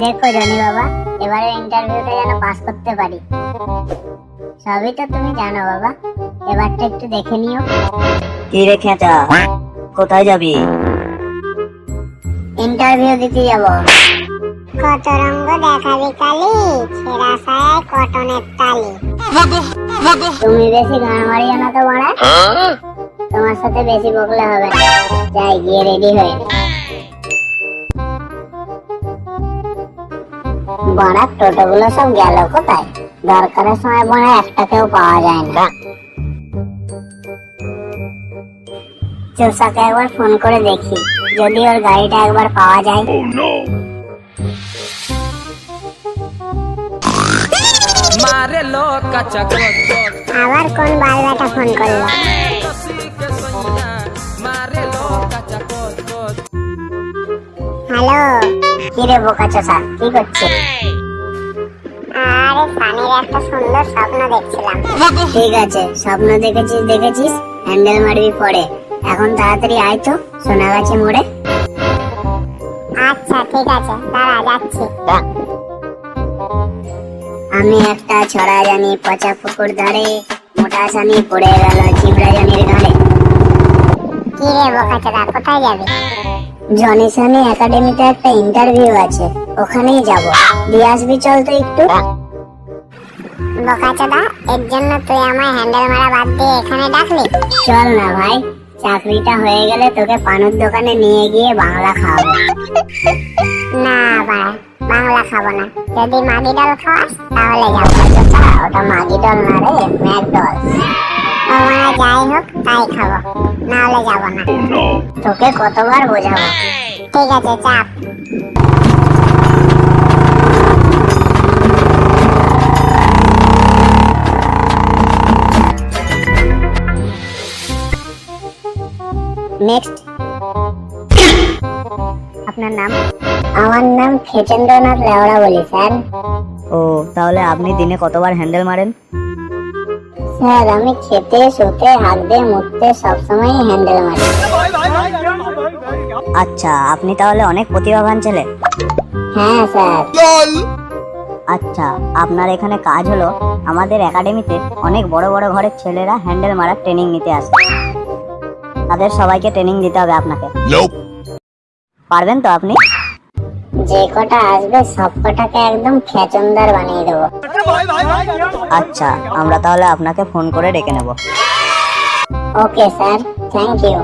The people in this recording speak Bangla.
দেখো জনি বাবা এবারে ইন্টারভিউটা যেন পাস করতে পারি। সবই তো তুমি জানো বাবা এবারটা একটু দেখে নিও। কি রে খেঁচা? কোথায় যাবি? ইন্টারভিউ দিতে যাব। কত রঙ্গ দেখাবি কালি? ছেঁড়া সায় কটনের তালি। তুমি বেশি গান মারিও না তো মারা তোমার সাথে বেশি বকলে হবে যাই গিয়ে রেডি হয়ে বনার টোটোগুলো সব গেল কোথায়? দরকারের সময় বনে একটাকেও পাওয়া যায় না। চোষাকে একবার ফোন করে দেখি যদি ওর গাড়িটা একবার পাওয়া যায়। oh, আবার কোন বালবাটা ফোন করল? হ্যালো। কি রে বোকা চোষা কি করছিস? আরে সানির একটা সুন্দর স্বপ্ন দেখছিলাম। ঠিক আছে স্বপ্ন দেখেছিস দেখেছিস হ্যান্ডেল মারবি পরে। এখন তাড়াতাড়ি আয় তো সোনাগাছি মোড়ে আচ্ছা ঠিক আছে দাঁড়া যাচ্ছি। আমি একটা ছড়া জানি পচা পুকুর ধারে মোটা সানি পড়ে গেল চিবড়া জানির ঘাড়ে। কি রে বোকাচোদা কোথায় যাবি? জনি সানি একাডেমিতে একটা ইন্টারভিউ আছে। ওখানেই যাব। দিয়ে আসবি চল তো একটু। বোকাচোদা এর জন্য তুই আমায় হ্যান্ডেল মারা বাদ দিয়ে এখানে ডাকলি? চল না ভাই চাকরিটা হয়ে গেলে তোকে পানুর দোকানে নিয়ে গিয়ে বাংলা খাওয়াবো। না ভাই বাংলা খাব না। যদি মাগি ডাল খাওয়াস তাহলে যাব। ওটা মাগি ডাল না রে মানে যাই হোক তাই খাব না। যাব না তোকে কতবার বোঝাবো ঠিক আছে চাপ নেক্সট আপনার নাম আমার নাম খেচেন্দ্রনাথ লেওড়া বলি স্যার ও, তাহলে আপনি দিনে কতবার হ্যান্ডেল মারেন? স্যার আমি খেতে শুতে হাঁকতে মুততে সবসময় হ্যান্ডেল মারি। আচ্ছা আপনি তাহলে অনেক প্রতিভাবান ছেলে। হ্যাঁ স্যার। আচ্ছা আপনার এখানে কাজ হলো আমাদের একাডেমিতে অনেক বড় বড় ঘরের ছেলেরা হ্যান্ডেল মারার ট্রেনিং নিতে আসে। তাদের সবাইকে ট্রেনিং দিতে হবে আপনাকে। পারবেন তো আপনি? যে কটা আসবে সব কটাকে একদম খেচন্দার বানিয়ে দেবো। আচ্ছা আমরা তাহলে আপনাকে ফোন করে ডেকে নেব। Okay sir thank you.